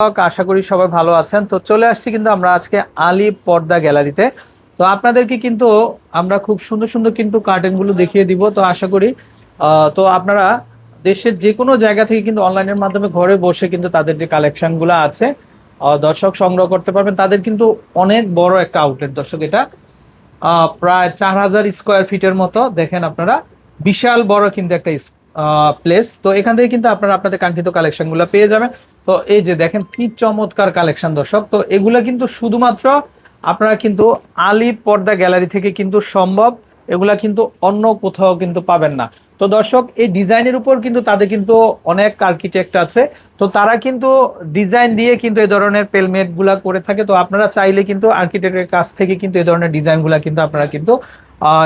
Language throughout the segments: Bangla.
আশা করি সবাই ভালো আছেন। তো চলে আসছি কিন্তু আমরা আজকে আলী পর্দা গ্যালারিতে। তো আপনাদেরকে কিন্তু আমরা খুব সুন্দর সুন্দর কিন্তু কার্টেনগুলো দেখিয়ে দিব। তো আশা করি তো আপনারা দেশের যে কোনো জায়গা থেকে কিন্তু অনলাইনের মাধ্যমে ঘরে বসে কিন্তু তাদের যে কালেকশনগুলো আছে দর্শক সংগ্রহ করতে পারবেন। তাদের কিন্তু অনেক বড় একটা আউটলেট দর্শক এটা। প্রায় চার হাজার স্কোয়ার ফিটের মতো। দেখেন আপনারা, বিশাল বড় কিন্তু একটা প্লেস তো এখান থেকে কিন্তু আপনারা আপনাদের কাঙ্ক্ষিত কালেকশনগুলো পেয়ে যাবেন। তো এই যে দেখেন কি চমৎকার কালেকশন দর্শক। তো এগুলা কিন্তু শুধুমাত্র আপনারা কিন্তু আলী পর্দা গ্যালারি থেকে কিন্তু সম্ভব, এগুলা কিন্তু অন্য কোথাও কিন্তু পাবেন না। তো দর্শক, এই ডিজাইনের উপর কিন্তু তাদের কিন্তু অনেক আর্কিটেক্ট আছে। তো তারা কিন্তু ডিজাইন দিয়ে কিন্তু এই ধরনের পেলমেটগুলা করে থাকে। তো আপনারা চাইলে কিন্তু আর্কিটেক্টের কাছ থেকে কিন্তু এই ধরনের ডিজাইনগুলা কিন্তু আপনারা কিন্তু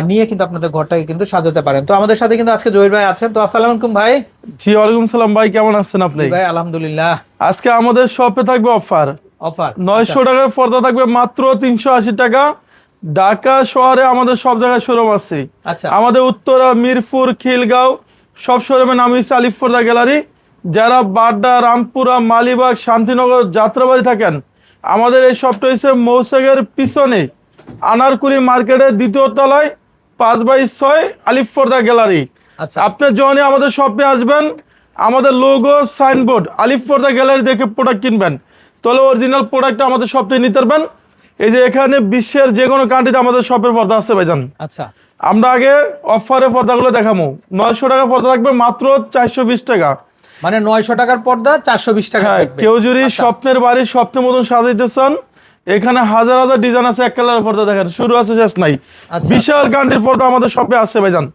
নিয়ে কিন্তু আপনাদের ঘরটাকে কিন্তু সাজাতে পারেন। তো আমাদের সাথে কিন্তু আজকে জহির ভাই আছেন। তো আসসালামু আলাইকুম ভাই। জি ওয়ালাইকুম সালাম ভাই কেমন আছেন আপনি? ভাই আলহামদুলিল্লাহ। আজকে আমাদের শপে থাকবে অফার। অফার নয়শো টাকার পর্দা থাকবে মাত্র তিনশো আশি টাকা। ঢাকা শহরে আমাদের সব জায়গায় শোরুম আছে। আচ্ছা। আমাদের উত্তরা মিরপুর খিলগাঁও সব শোরুমের নাম হচ্ছে আলিফ পর্দা গ্যালারি। যারা বাড্ডা রামপুরা মালিবাগ শান্তিনগর যাত্রাবাড়ি থাকেন আমাদের এই শপটা হচ্ছে মৌসাগের পিছনে। আনারকুলি মার্কেটের দ্বিতীয় তলায় পাঁচ বাই ছয় আলিফ পর্দা গ্যালারি। আচ্ছা। আপনি যখনই আমাদের শপে আসবেন আমাদের লোগো সাইনবোর্ড আলিফ পর্দা গ্যালারি দেখে প্রোডাক্ট কিনবেন। তাহলে অরিজিনাল প্রোডাক্টটা আমাদের শপ থেকে নিতে পারবেন। এই যে এখানে বিশ্বের যে কোনো কান্ট্রিতে আমাদের শপের পর্দা আছে ভাইজান। আচ্ছা। আমরা আগে অফারে পর্দাগুলো দেখাবো নয়শো টাকা পর্দা থাকবে মাত্র চারশো বিশ টাকা। মানে নয়শো টাকার পর্দা চারশো বিশ টাকা হ্যাঁ কেউ যদি আচ্ছা। স্বপ্নের বাড়ি স্বপ্নের মতন সাজাইতে চান এখানে হাজার হাজার ডিজাইন আছে এক কালারের পর্দা দেখেন শুরু আছে শেষ নাই। আচ্ছা। বিশাল কান্ট্রির পর্দা আমাদের শপে আছে ভাইজান।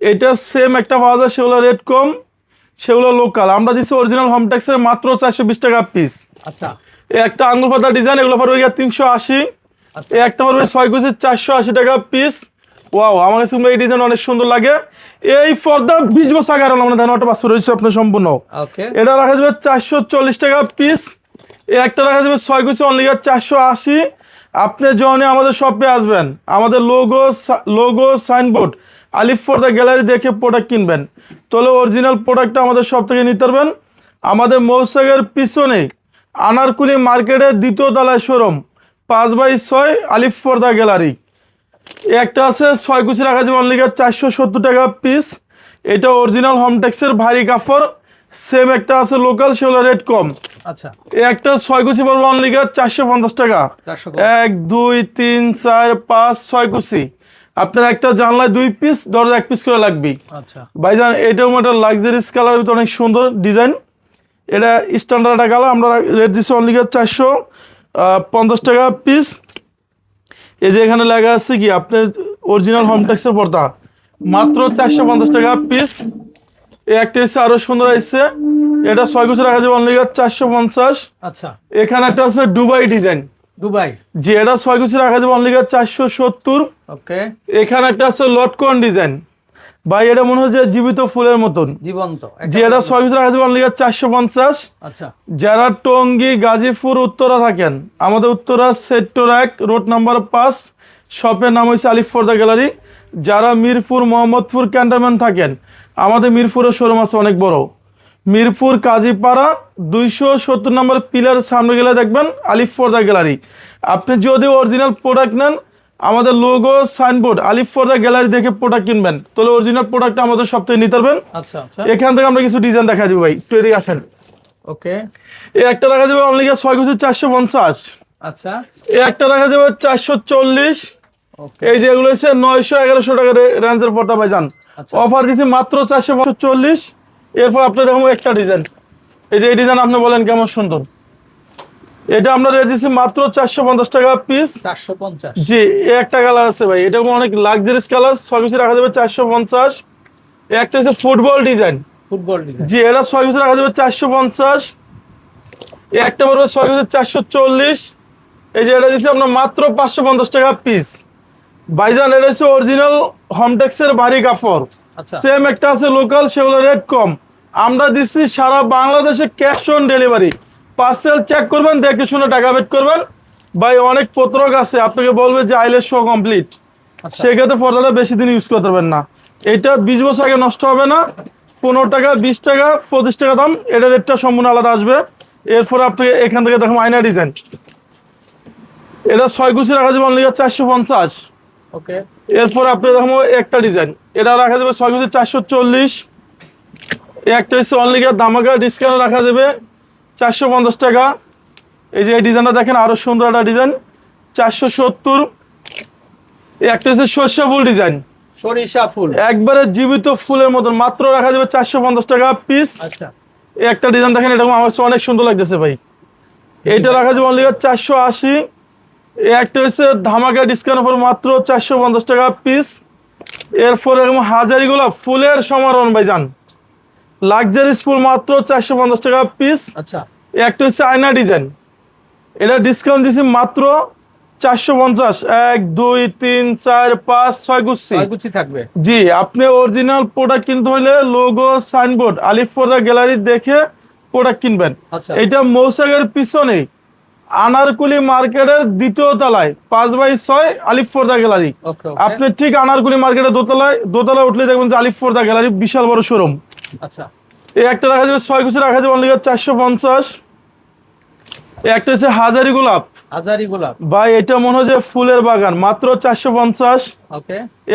এটা সেম একটা পাওয়া যায় সেগুলো রেট কম সেগুলো লোকাল আমরা দিচ্ছি অরিজিনাল হোম ট্যাক্সের মাত্র চারশো বিশ টাকা পিস আচ্ছা। এই একটা আঙ্গুল পাতা ডিজাইন এগুলো পারবে গিয়ে তিনশো আশি। আচ্ছা। এই একটা পারবে ছয় কুচি চারশো আশি টাকা পিস ওয়াও আমার কাছে এই ডিজাইন অনেক সুন্দর লাগে। এই পর্দা বিশ বছর আগে আর আমরা ধান একটা বাস্তব রয়েছে আপনার সম্পূর্ণ। ওকে এটা রাখা যাবে চারশো চল্লিশ টাকা পিস একটা রাখা যাবে ছয় কুচি অনলি চারশো আশি। আপনি যখনই আমাদের শপে আসবেন, আমাদের লোগো লোগো সাইনবোর্ড আলিফ পর্দা গ্যালারি দেখে প্রোডাক্ট কিনবেন। তাহলে অরিজিনাল প্রোডাক্টটা আমাদের শপ থেকে নিতে পারবেন। আমাদের মৌসাগের পিছনে আনারকুলি মার্কেটের দ্বিতীয় তলায় শোরুম পাঁচ বাই ছয় আলিফ পর্দা গ্যালারি একটা আছে, ছয় কুচি রাখা যাবে অনলি চারশো সত্তর টাকা পিস এটা অরিজিনাল হোমটেক্সের ভারী কাপড়। সেম একটা আছে লোকাল সেগুলো রেট কম। আচ্ছা। একটা ছয় কুচি পড়বে অনলি চারশো পঞ্চাশ টাকা। এক দুই তিন চার পাঁচ ছয় কুচি। আপনার একটা জানলায় দুই পিস দরজা এক পিস করে লাগবে। আচ্ছা। ভাইজান এটাও একটা লাক্সারিস কালার ভিতরে অনেক সুন্দর ডিজাইন এটা স্ট্যান্ডার্ড একটা কালার আমরা রেট দিচ্ছি অনলি চারশো পঞ্চাশ টাকা পিস এই যে এখানে লেখা আছে কি আপনার অরিজিনাল হোম ট্যাক্সের পর্দা। মাত্র চারশো পঞ্চাশ টাকা পিস এই একটা এসে আরও সুন্দর এসছে এটা ছয় বছর রাখা যাবে অনলি চারশো পঞ্চাশ। আচ্ছা। এখানে একটা আছে দুবাই ডিজাইন। দুবাই। এটা ছয় বছর রাখা যাবে অনলি চারশো সত্তর। ওকে। এখানে একটা আছে লটকন ডিজাইন। ভাই এটা মনে হচ্ছে জীবিত ফুলের মতন। জীবন্ত। এটা ছয় বছর রাখা যাবে অনলি চারশো পঞ্চাশ। আচ্ছা। যারা টঙ্গী গাজীপুর উত্তরা থাকেন আমাদের উত্তরা সেক্টর এক রোড নাম্বার পাঁচ শপের নাম হচ্ছে আলিফ ফর্দা গ্যালারি। যারা মিরপুর মোহাম্মদপুর ক্যান্টনমেন্ট থাকেন আমাদের মিরপুরের শোরুম আছে অনেক বড়। মিরপুর কাজীপাড়া দুইশো সত্তর নম্বর পিলার সামনে গেলে দেখবেন আলিফ ফর্দা গ্যালারি। আপনি যদি অরিজিনাল প্রোডাক্ট নেন আমাদের লোগো সাইনবোর্ড আলিফ ফর্দা গ্যালারি দেখে প্রোডাক্ট কিনবেন। তাহলে অরিজিনাল প্রোডাক্টটা আমাদের সব থেকে নিতে পারবেন। আচ্ছা আচ্ছা। এখান থেকে আমরা কিছু ডিজাইন দেখা দিব ভাই। একটু এদিকে আসেন। ওকে এই একটা রাখা যাবে অনলি ছয় কুচি চারশো পঞ্চাশ। আচ্ছা। এই একটা রাখা যাবে চারশো চল্লিশ। এই যে এগুলো হচ্ছে নয়শো এগারোশো টাকার রেঞ্জের পর্দা পাইজান যান অফার দিচ্ছি মাত্র চারশো চল্লিশ এরপর আপনার দেখুন একটা ডিজাইন এই যে এই ডিজাইন আপনি বলেন কেমন সুন্দর। এটা আমরা রেট দিচ্ছি মাত্র চারশো পঞ্চাশ টাকা পিস চারশো পঞ্চাশ। জি একটা কালার আছে ভাই। এটা অনেক লাক্সারিস কালার ছয় পিসে রাখা যাবে চারশো পঞ্চাশ। এই একটা হচ্ছে ফুটবল ডিজাইন ফুটবল ডিজাইন জি এটা ছয় পিসে রাখা যাবে চারশো পঞ্চাশ। একটা পড়বে ছয় বছর চারশো চল্লিশ। এই যে এটা দিচ্ছি আপনার মাত্র পাঁচশো পঞ্চাশ টাকা পিস বাইজান এটা হচ্ছে অরিজিনাল হোমটেক্সের ভারী কাপড়। আচ্ছা। সেম একটা আছে লোকাল সেগুলো রেট কম। আমরা দিচ্ছি সারা বাংলাদেশে cash on delivery parcel check করবেন দেখে শুনে টাকা বেট করবেন। ভাই অনেক পত্রক আছে আপনাকে বলবে যে আইলের শো কমপ্লিট আচ্ছা। সেক্ষেত্রে পর্দাটা বেশি দিন ইউজ করতে পারবেন না। এটা বিশ বছর আগে নষ্ট হবে না। পনেরো টাকা বিশ টাকা পঁচিশ টাকা দাম এটা রেটটা সম্পূর্ণ আলাদা আসবে। এরপরে আপনি এখান থেকে দেখুন আয়না ডিজাইন এটা ছয় কুচি রাখা যাবে অনলি চারশো পঞ্চাশ। ওকে। এরপরে আপনি দেখুন একটা ডিজাইন। এটা রাখা যাবে ছয় কুচি চারশো চল্লিশ। একটা হচ্ছে অনলি দামাকা ডিসকাউন্ট রাখা যাবে চারশো পঞ্চাশ টাকা। এই যে এই ডিজাইনটা দেখেন আরও সুন্দর একটা ডিজাইন চারশো সত্তর। একটা হচ্ছে সর্ষে ফুল ডিজাইন। সরিষা ফুল। একবারে জীবিত ফুলের মতন মাত্র রাখা যাবে চারশো পঞ্চাশ টাকা পিস আচ্ছা। এই একটা ডিজাইন দেখেন এটা আমার অনেক সুন্দর লাগতেছে ভাই। এইটা রাখা যাবে অনলি চারশো আশি। একটা হচ্ছে ধামাকা ডিসকাউন্ট অফার মাত্র চারশো পঞ্চাশ টাকা পিস এরপর এরকম হাজারি গোলাপ ফুলের সমারোহ ভাই যান লাক্সারিস ফুল মাত্র চারশো পঞ্চাশ টাকা পিস আচ্ছা। একটা হচ্ছে আয়না ডিজাইন এটা ডিসকাউন্ট দিচ্ছি মাত্র চারশো পঞ্চাশ। এক দুই তিন চার পাঁচ ছয় গুচ্ছি। গুছি থাকবে। জি আপনি অরিজিনাল প্রোডাক্ট কিনতে হলে লোগো সাইনবোর্ড আলিফ ফোর্দা গ্যালারি দেখে প্রোডাক্ট কিনবেন। আচ্ছা। এটা মৌসাগের পিছনে আনারকুলি মার্কেটের দ্বিতীয় তলায় পাঁচ বাই ছয় আলিফ ফোর্দা গ্যালারি। আপনি ঠিক আনারকুলি মার্কেটের দোতলায় দোতলায় উঠলে দেখবেন যে আলিফ ফোর্দা গ্যালারি বিশাল বড় শোরুম আচ্ছা। এই একটা রাখা যাবে ছয় কুচি রাখা যাবে অনলি চারশো পঞ্চাশ। একটা হচ্ছে হাজারি গোলাপ। হাজারি গোলাপ। ভাই এটা মনে হয় যে ফুলের বাগান মাত্র চারশো পঞ্চাশ।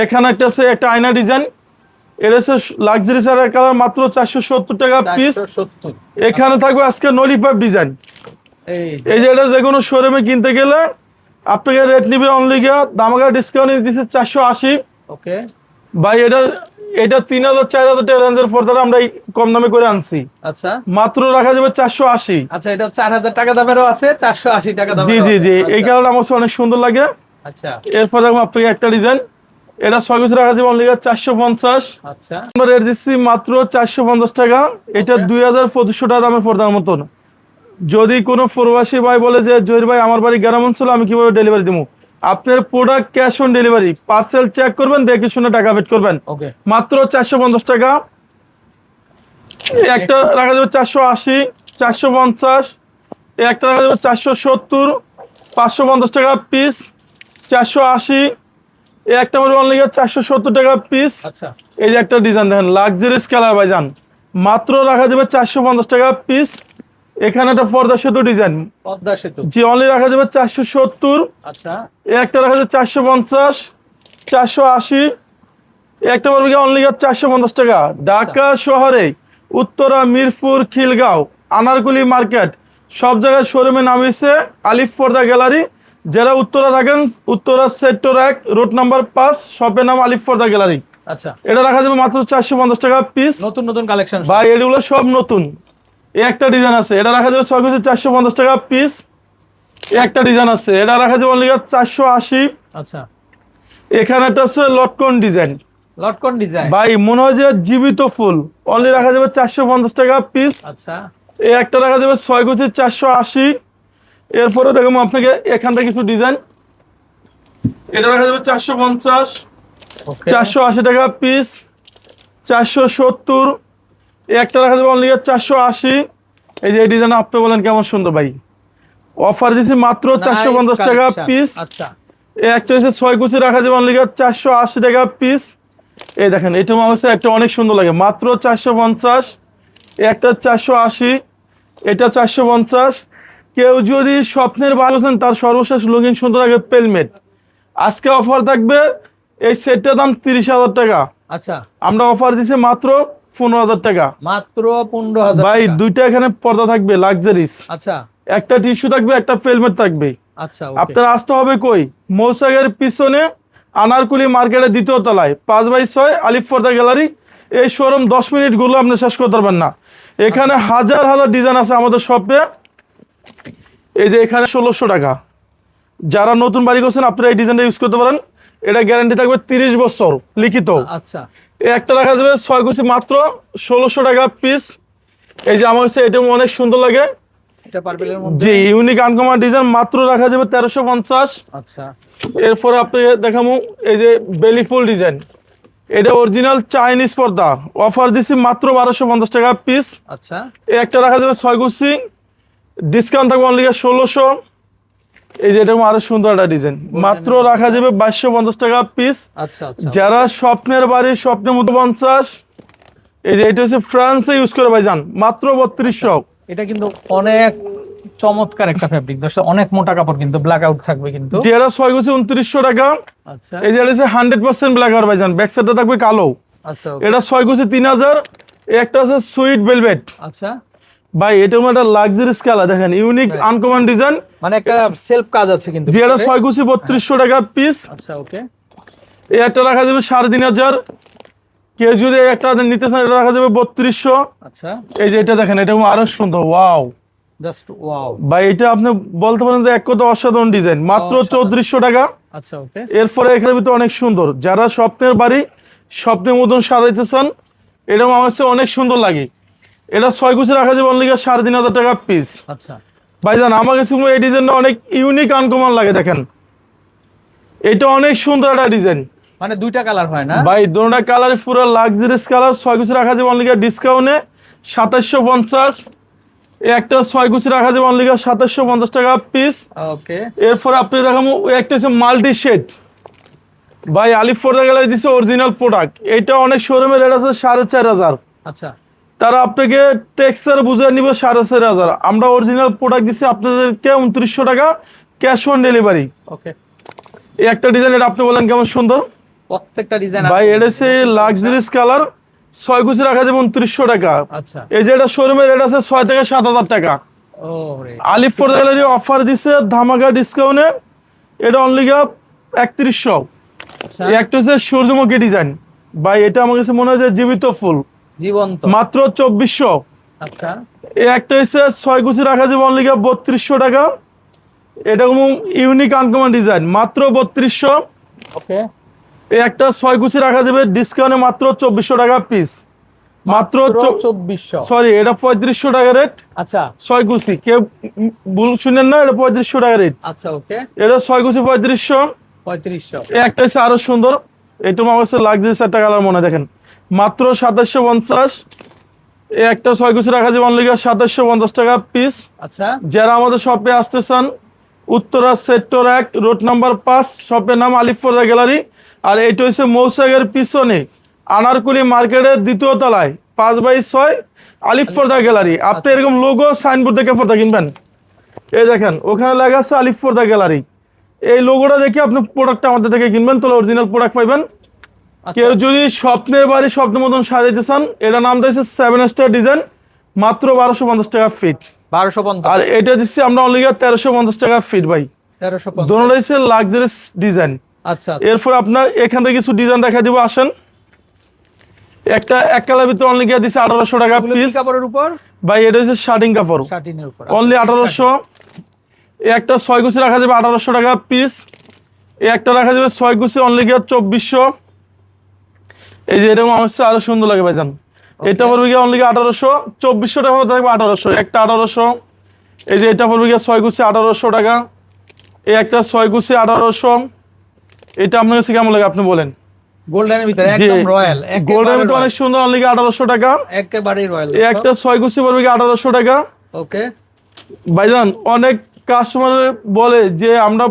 এখানে একটা আছে একটা আয়না ডিজাইন। এটা হচ্ছে লাক্সারি সারের কালার মাত্র চারশো সত্তর টাকা পিস এখানে থাকবে আজকে নলিফাইভ ডিজাইন। এই যে। এটা যে কোনো শোরুমে কিনতে গেলে আপনাকে রেট নিবে অনলি গিয়া দামাকা ডিসকাউন্ট দিচ্ছে চারশো আশি। ওকে। ভাই এটা এটা তিন হাজার চার হাজার টাকা রেঞ্জের পর্দাটা আমরা কম দামে করে আনছি। আচ্ছা। মাত্র রাখা যাবে চারশো আশি। আচ্ছা এটা চার হাজার টাকা দামেরও আছে চারশো আশি টাকা দামের জি জি জি এই কারণে আমার কাছে অনেক সুন্দর লাগে। আচ্ছা। এরপর দেখুন আপনাকে একটা ডিজাইন এটা ছয় পিস রাখা যাবে অনলি চারশো পঞ্চাশ। আচ্ছা। আমরা রেট দিচ্ছি মাত্র চারশো পঞ্চাশ টাকা। এটা. দুই হাজার পঁচিশশো টাকা দামের পর্দার মতন। যদি কোনো প্রবাসী ভাই বলে যে জহির ভাই আমার বাড়ি গ্রাম অঞ্চলে আমি কীভাবে ডেলিভারি দেবো আপনার product cash on delivery parcel check করবেন দেখে শুনে টাকা পেড করবেন। মাত্র চারশো পঞ্চাশ টাকা। একটা রাখা যাবে চারশো আশি চারশো পঞ্চাশ একটা রাখা যাবে চারশো সত্তর পাঁচশো পঞ্চাশ টাকা পিস চারশো আশি একটা বলব অনলি চারশো সত্তর টাকা পিস আচ্ছা। এই যে একটা ডিজাইন দেখেন লাক্সারিস কালার ভাইজান। মাত্র রাখা যাবে চারশো পঞ্চাশ টাকা পিস এখানে একটা পর্দা সেতু ডিজাইন পদ্মা সেতু। জি অনলি রাখা যাবে চারশো সত্তর। আচ্ছা। একটা রাখা যাবে চারশো পঞ্চাশ চারশো আশি। একটা বলবে অনলি চারশো পঞ্চাশ টাকা। ঢাকা শহরে উত্তরা মিরপুর খিলগাঁও আনারকুলি মার্কেট সব জায়গায় শোরুমে নামিয়েছে আলিফ পর্দা গ্যালারি। যারা উত্তরা থাকেন উত্তরা সেক্টর এক রোড নাম্বার পাঁচ শপের নাম আলিফ পর্দা গ্যালারি। আচ্ছা। এটা রাখা যাবে মাত্র চারশো পঞ্চাশ টাকা পিস নতুন নতুন কালেকশন ভাই এগুলো সব নতুন। এই একটা ডিজাইন আছে। এটা রাখা যাবে ছয় কেজি চারশো পঞ্চাশ টাকা পিস একটা ডিজাইন আছে। এটা রাখা যাবে অনলি চারশো আশি। আচ্ছা। এখানে একটা আছে লটকন ডিজাইন লটকন ডিজাইন ভাই মনে হয় যে জীবিত ফুল। অনলি রাখা যাবে চারশো পঞ্চাশ টাকা পিস আচ্ছা। এই একটা রাখা যাবে ছয় কেজি চারশো আশি। এরপরে দেখুন আপনাকে এখানটা কিছু ডিজাইন এটা রাখা যাবে চারশো পঞ্চাশ। চারশো আশি টাকা পিস চারশো সত্তর। একটা রাখা যাবে অনলি চারশো আশি। এই যে এই ডিজাইন আপনি বলেন কেমন সুন্দর ভাই। অফার দিছি মাত্র চারশো পঞ্চাশ টাকা পিস আচ্ছা। এই একটা হচ্ছে ছয় কুচি রাখা যাবে অনলি চারশো আশি টাকা পিস এই দেখেন এটা আমার কাছে একটা অনেক সুন্দর লাগে। মাত্র চারশো পঞ্চাশ একটা চারশো আশি এটা চারশো পঞ্চাশ। কেউ যদি স্বপ্নের ভালোছেন তার সর্বশেষ লুকিং সুন্দর লাগে পেলমেট আজকে অফার থাকবে এই সেটটার দাম তিরিশ হাজার টাকা। আচ্ছা। আমরা অফার দিছি মাত্র পনেরো হাজার টাকা। মাত্র পনেরো হাজার ভাই দুইটা এখানে পর্দা থাকবে লাক্সারিস আচ্ছা। একটা টিস্যু থাকবে একটা পেলমেট থাকবে। আচ্ছা আপনার আসতে হবে কই? মৌসাগের পিছনে আনারকুলি মার্কেটের দ্বিতীয় তলায় পাঁচ বাই ছয় আলিফ ফর্দা গ্যালারি। এই শোরুম দশ মিনিটগুলো আপনি শেষ করতে পারবেন না। এখানে হাজার হাজার ডিজাইন আছে আমাদের শপে এই যে এখানে ষোলোশো টাকা। যারা নতুন বাড়ি করছেন আপনারা এই ডিজাইনটা ইউজ করতে পারেন। এটা গ্যারান্টি থাকবে তিরিশ বছর লিখিত। আচ্ছা। একটা রাখা যাবে ছয় কুচি মাত্র ষোলোশো টাকা পিস এই যে আমার কাছে এটা অনেক সুন্দর লাগে। জি ইউনিক আনকমার ডিজাইন মাত্র রাখা যাবে তেরোশো পঞ্চাশ। আচ্ছা। এরপরে আপনাকে দেখাবো এই যে বেলি ফুল ডিজাইন এটা অরিজিনাল চাইনিজ পর্দা। অফার দিছি মাত্র বারোশো পঞ্চাশ টাকা পিস আচ্ছা। একটা রাখা যাবে ছয় কুচি। ডিসকাউন্ট থাকবে অনলি ষোলোশো। এই যে এটা আরও সুন্দর একটা ডিজাইন মাত্র রাখা যাবে বাইশশো পঞ্চাশ টাকা পিস আচ্ছা আচ্ছা। যারা স্বপ্নের বাড়ি স্বপ্নের মতো পঞ্চাশ। এই যে এটা হচ্ছে ফ্রান্সে ইউজ করে ভাইজান মাত্র বত্রিশশো। এটা কিন্তু অনেক চমৎকার একটা ফ্যাব্রিক দর্শক অনেক মোটা কাপড় কিন্তু ব্ল্যাক আউট থাকবে কিন্তু। যে ছয় গুছি উনত্রিশশো টাকা। আচ্ছা। এই যে হচ্ছে হান্ড্রেড পার্সেন্ট ব্ল্যাক আর ভাইজান ব্যাক সাইডটা থাকবে কালো। আচ্ছা এটা ছয় গুছি তিন হাজার। একটা আছে সুইট ভেলভেট আচ্ছা। ভাই এটার মধ্যে একটা লাক্সারি স্কেলা দেখেন ইউনিক আনকমন ডিজাইন মানে একটা সেলফ কাজ আছে কিন্তু যে এটা ভিতরে। ছয় গুছি বত্রিশশো টাকা পিস আচ্ছা ওকে এই একটা রাখা যাবে সাড়ে তিন হাজার। কেউ যদি একটা নিতে চান এটা রাখা যাবে বত্রিশশো। আচ্ছা। এই যে এটা দেখেন এটা আরও সুন্দর ওয়াও জাস্ট ওয়াও ভাই এটা আপনি বলতে পারেন যে এক কথা অসাধারণ ডিজাইন মাত্র। চৌত্রিশশো টাকা। আচ্ছা ওকে এরপরে এখানে ভিতরে অনেক সুন্দর যারা স্বপ্নের বাড়ি স্বপ্নের মতন সাজাইতে চান এটাও আমার অনেক সুন্দর লাগে। এটা ছয় গুছি রাখা যাবে অনলি সাড়ে তিন হাজার টাকা পিস আচ্ছা। ভাইজান আমার কাছে এই ডিজাইনটা অনেক ইউনিক আনকমন লাগে দেখেন। এটা অনেক সুন্দর একটা ডিজাইন মানে দুইটা কালার হয় না? ভাই দুটা কালার পুরো লাক্সারিয়াস কালার ছয় গুছি রাখা যাবে অনলি ডিসকাউন্টে সাতাশশো পঞ্চাশ। একটা ছয় গুছি রাখা যাবে অনলি সাতাশশো পঞ্চাশ টাকা পিস ওকে। এরপর আপনি দেখাবো একটা হচ্ছে মাল্টি শেড ভাই আলিফ ফোর্দা গ্যালারি দিচ্ছে অরিজিনাল প্রোডাক্ট এটা অনেক শোরুমের রেট আছে সাড়ে চার হাজার। আচ্ছা। তারা আপনাকে টেক্সার বুঝে নিবে সাড়ে চার হাজার। আমরা অরিজিনাল প্রোডাক্ট দিচ্ছি আপনাদেরকে উনত্রিশশো টাকা ক্যাশ অন ডেলিভারি ওকে এই একটা ডিজাইন এটা আপনি বলেন কেমন সুন্দর? প্রত্যেকটা ডিজাইন ভাই এটা হচ্ছে লাক্সারিস কালার ছয় গুছি রাখা যাবে উনত্রিশশো টাকা। আচ্ছা। এই যে এটা শোরুমের রেট আছে ছয় থেকে সাত হাজার টাকা। ও রে আলিফ ফোর্দা গ্যালারি অফার দিছে ধামাকা ডিসকাউন্টে এটা অনলি গা একত্রিশশো। আচ্ছা। এই একটা হচ্ছে সূর্যমুখী ডিজাইন ভাই এটা আমার কাছে মনে হয় যে জীবিত ফুল। জীবন্ত। মাত্র চব্বিশশো। আচ্ছা। একটা হচ্ছে ছয় গুছি রাখা যাবে অনলি বত্রিশশো টাকা। এটা কোনো ইউনিক আনকমন ডিজাইন মাত্র বত্রিশশো। ওকে। এই একটা ছয় গুছি রাখা যাবে ডিসকাউন্টে মাত্র চব্বিশশো টাকা পিস মাত্র চব্বিশশো। সরি এটা পঁয়ত্রিশশো টাকা রেট আচ্ছা। ছয় গুছি কেউ ভুল শুনেন না এটা পঁয়ত্রিশশো টাকা রেট আচ্ছা ওকে। এটা ছয় গুছি পঁয়ত্রিশশো। পঁয়ত্রিশশো। একটা হচ্ছে আরও সুন্দর। এটা আমার কাছে লাগছে চারটা কালার মনে হয় দেখেন। মাত্র সাতাশশো পঞ্চাশ। একটা ছয় গুছি রাখা যাবে অনলি সাতাশশো পঞ্চাশ টাকা পিস আচ্ছা। যারা আমাদের শপে আসতে চান উত্তরা সেক্টর এক রোড নাম্বার পাঁচ শপের নাম আলিফর্দা গ্যালারি আর এটা হচ্ছে মৌসাগের পিছনে আনারকুলি মার্কেটের দ্বিতীয় তলায় পাঁচ বাই ছয় আলিফর্দা গ্যালারি আপনি এরকম লোগো সাইনবোর্ড দেখে পর্দা কিনবেন। এই দেখেন ওখানে লেখা আছে আলিফর্দা গ্যালারি এই লোগোটা দেখে আপনি প্রোডাক্টটা আমাদের থেকে কিনবেন তাহলে অরিজিনাল প্রোডাক্ট পাইবেন। কেউ যদি স্বপ্নের বাড়ি স্বপ্নের মতন সাজাইতে চান এটা নাম দিয়েছে সেভেন স্টার ডিজাইন মাত্র বারোশো পঞ্চাশ টাকা ফিট বারোশো পঞ্চাশ। আর এটা দিচ্ছি আমরা অনলি তেরোশো পঞ্চাশ টাকা ফিট ভাই। তেরোশো দোনোটা হচ্ছে লাক্সারিয়াস ডিজাইন আচ্ছা এরপর আপনার এখান থেকে কিছু ডিজাইন দেখা দিব আসেন। একটা এক কালার ভিতরে অনলি গিয়ে দিচ্ছে আঠারোশো টাকা পিস কাপড়ের উপর? ভাই এটা হচ্ছে শার্টিং কাপড়। উপর অনলি আঠারোশো। একটা ছয় গুছি রাখা যাবে আঠারোশো টাকা পিস একটা রাখা যাবে ছয় গুছি অনলি গিয়ে চব্বিশশো। এই যে এরকম আমার আরও সুন্দর লাগে ভাইজান। এটা পড়বে গিয়ে অনলি আঠারোশো চব্বিশশো টাকা থাকবে আঠারোশো একটা আঠারোশো। এই যে এটা পড়বে গিয়ে ছয় গুছি আঠারোশো টাকা। এই একটা ছয় গুছি আঠারোশো। এটা আপনার কাছে কেমন লাগে আপনি বলেন? গোল্ডেনের ভিতরে একদম রয়্যাল গোল্ডের মধ্যে অনেক সুন্দর অনলি টাকা। একেবারেই রয়্যাল এই একটা গুছি পড়বে টাকা। ওকে ভাইজান অনেক কাস্টমার বলে যে আমরা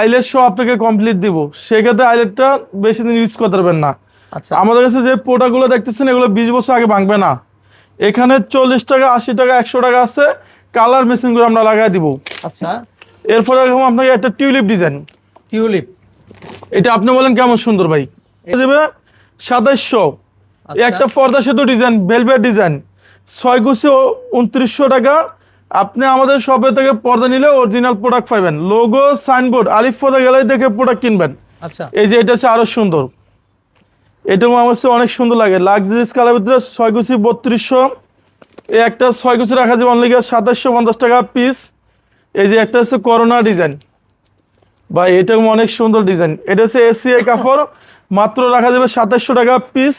আইলেট শো আপনাকে কমপ্লিট দিব। সেক্ষেত্রে আইলেটটা বেশি দিন ইউজ করতে পারবেন না। আচ্ছা। আমাদের কাছে যে প্রোডাক্টগুলো দেখতেছেন এগুলো বিশ বছর আগে ভাঙবে না। এখানে চল্লিশ টাকা আশি টাকা একশো টাকা আছে। কালার মেশিনগুলো আমরা লাগাই দিব। আচ্ছা। এরপরে দেখো আপনাকে একটা টিউলিপ ডিজাইন টিউলিপ। এটা আপনি বলেন কেমন সুন্দর ভাই? দেবে সাতাইশশো। আচ্ছা। একটা পর্দা সেতু ডিজাইন ভেলভেট ডিজাইন ছয় গুছি উনত্রিশশো টাকা। আপনি আমাদের শপে থেকে পর্দা নিলে অরিজিনাল প্রোডাক্ট পাবেন লোগো সাইনবোর্ড আলিফ পর্দা গেলে দেখে প্রোডাক্ট কিনবেন। আচ্ছা। এই যে এটা হচ্ছে আরও সুন্দর। এটা আমার কাছে অনেক সুন্দর লাগে। লাক্সারিস কালার ভিতরে ছয় গুছি বত্রিশশো। এই একটা ছয় গুছি রাখা যাবে অনলি সাতাশশো পঞ্চাশ টাকা পিস এই যে একটা হচ্ছে করোনা ডিজাইন বা এটা অনেক সুন্দর ডিজাইন এটা হচ্ছে এসিআই কাপড়। মাত্র রাখা যাবে সাতাশশো টাকা পিস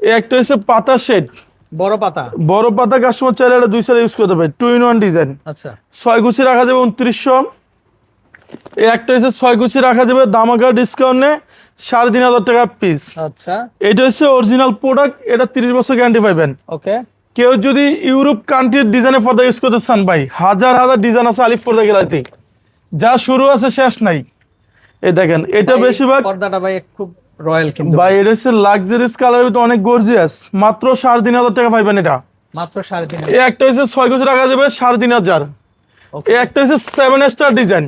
এই একটা হচ্ছে পাতা শেড বড় পাতা? বড় পাতা কাস্টমার চাইলে এটা দুই সাইড ইউজ করতে পারে। টু ইন ওয়ান ডিজাইন আচ্ছা। ছয় গুছি রাখা যাবে উনত্রিশশো। এই একটা হচ্ছে ছয় গুছি রাখা যাবে দামাকা ডিসকাউন্টে সাড়ে তিন হাজার টাকা পিস আচ্ছা। এটা হচ্ছে অরিজিনাল প্রোডাক্ট এটা তিরিশ বছর গ্যারান্টি পাবেন ওকে কেউ যদি ইউরোপ কান্ট্রির ডিজাইনের পর্দা ইউজ করতে চান ভাই হাজার হাজার ডিজাইন আছে আলিফ পর্দা গ্যালারিতে। যা শুরু আছে শেষ নাই। এই দেখেন এটা বেশিরভাগ পর্দাটা ভাই খুব রয়্যাল কিন্তু। ভাই এটা হচ্ছে লাক্সারিস কালার ভিতরে অনেক গর্জিয়াস মাত্র সাড়ে তিন হাজার টাকা পাইবেন এটা। মাত্র সাড়ে তিন একটা হচ্ছে ছয় কুচি রাখা যাবে সাড়ে তিন হাজার. একটা হচ্ছে সেভেন স্টার ডিজাইন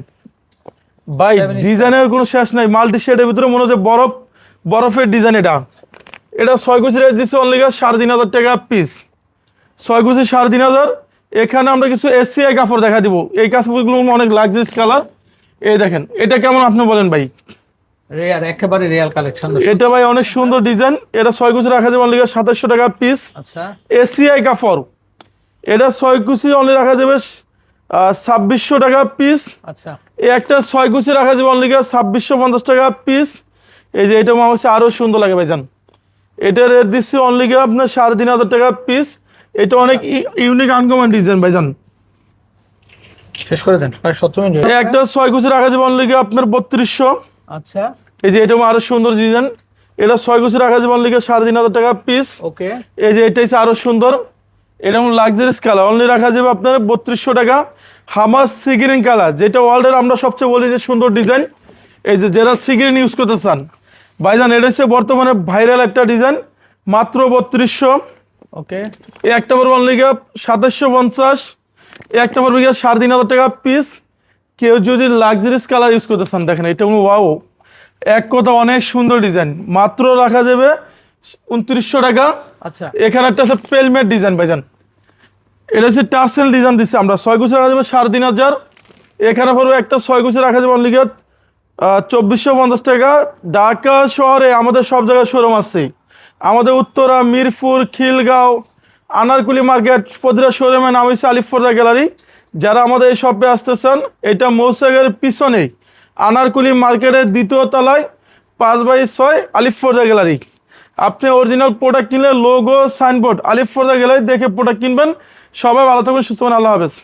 ভাই ডিজাইনের কোনো শেষ নাই। মাল্টি শেডের ভিতরে মনে হচ্ছে বরফ বরফের ডিজাইন এটা। এটা ছয় কুচি রেট দিচ্ছে অনলি সাড়ে তিন হাজার টাকা পিস ছয় কুচি সাড়ে তিন হাজার। এখানে আমরা কিছু এসিআই কাপড় দেখা দিব। এই কাপড়গুলো অনেক লাক্সারিস কালার এই দেখেন এটা কেমন আপনি বলেন ভাই? রেয়ার একেবারে রিয়াল কালেকশন এটা ভাই অনেক সুন্দর ডিজাইন এটা ছয় কুচি রাখা যাবে অনলি সাতাশশো টাকা পিস আচ্ছা। এসিআই কাপড়। এটা ছয় কুচি অনলি রাখা যাবে ছাব্বিশশো টাকা পিস আচ্ছা। এই একটা ছয় কুচি রাখা যাবে অনলি ছাব্বিশশো পঞ্চাশ টাকা পিস এই যে এটা আমার কাছে আরও সুন্দর লাগে ভাইজান। এটা রেট দিচ্ছি অনলি আপনার সাড়ে তিন হাজার টাকা পিস এটা অনেক ইউনিক আনকমন ডিজাইন ভাইজান। শেষ করে দেন প্রায় সত্তর মিনিট এই একটা ছয় কুচি রাখা যাবে অনলি আপনার বত্রিশশো। আচ্ছা। এই যে এটা আরও সুন্দর ডিজাইন এটা ছয় কুচি রাখা যাবে অনলি সাড়ে তিন হাজার টাকা পিস ওকে এই যে এটা হচ্ছে আরও সুন্দর। এরকম লাক্সারিস কালার অনলি রাখা যাবে আপনার বত্রিশশো টাকা। হামাস সিগ্রিন কালার যেটা ওয়ার্ল্ডের আমরা সবচেয়ে বলি যে সুন্দর ডিজাইন এই যে যারা সিগ্রিন ইউজ করতে চান ভাইজান এটা হচ্ছে বর্তমানে ভাইরাল একটা ডিজাইন মাত্র বত্রিশশো। ওকে এই একটা পড়বে অনলি গিয়ে সাতাশশো পঞ্চাশ। এই একটা পড়বে গিয়ে সাড়ে তিন হাজার টাকা পিস কেউ যদি লাক্সারিস কালার ইউজ করতে চান দেখেন এটা কোনো ওয়াও এক কথা অনেক সুন্দর ডিজাইন মাত্র রাখা যাবে উনত্রিশশো টাকা। আচ্ছা। এখানে একটা আছে পেলমেট ডিজাইন ভাইজান। এটা হচ্ছে টার্সেল ডিজাইন দিচ্ছি আমরা। ছয় গুছে রাখা যাবে সাড়ে তিন হাজার। এখানে পড়বে একটা ছয় গুছে রাখা যাবে অনলি চব্বিশশো পঞ্চাশ টাকা। ঢাকা শহরে আমাদের সব জায়গায় শোরুম আছে। আমাদের উত্তরা মিরপুর খিলগাঁও আনারকুলি মার্কেট ফদিরা শোরুমের নাম হচ্ছে আলিফর্দা গ্যালারি। যারা আমাদের এই শপে আসতেছেন এটা মৌসাগের পিছনেই আনারকুলি মার্কেটের দ্বিতীয় তলায় পাঁচ বাই ছয় আলিফর্দা গ্যালারি। আপনি অরিজিনাল প্রোডাক্ট কিনলে লোগো সাইনবোর্ড আলিফ পর্দা গেলে দেখে প্রোডাক্ট কিনবেন। সবাই ভালো থাকবেন, সুস্থ আল্লাহ হাফেজ।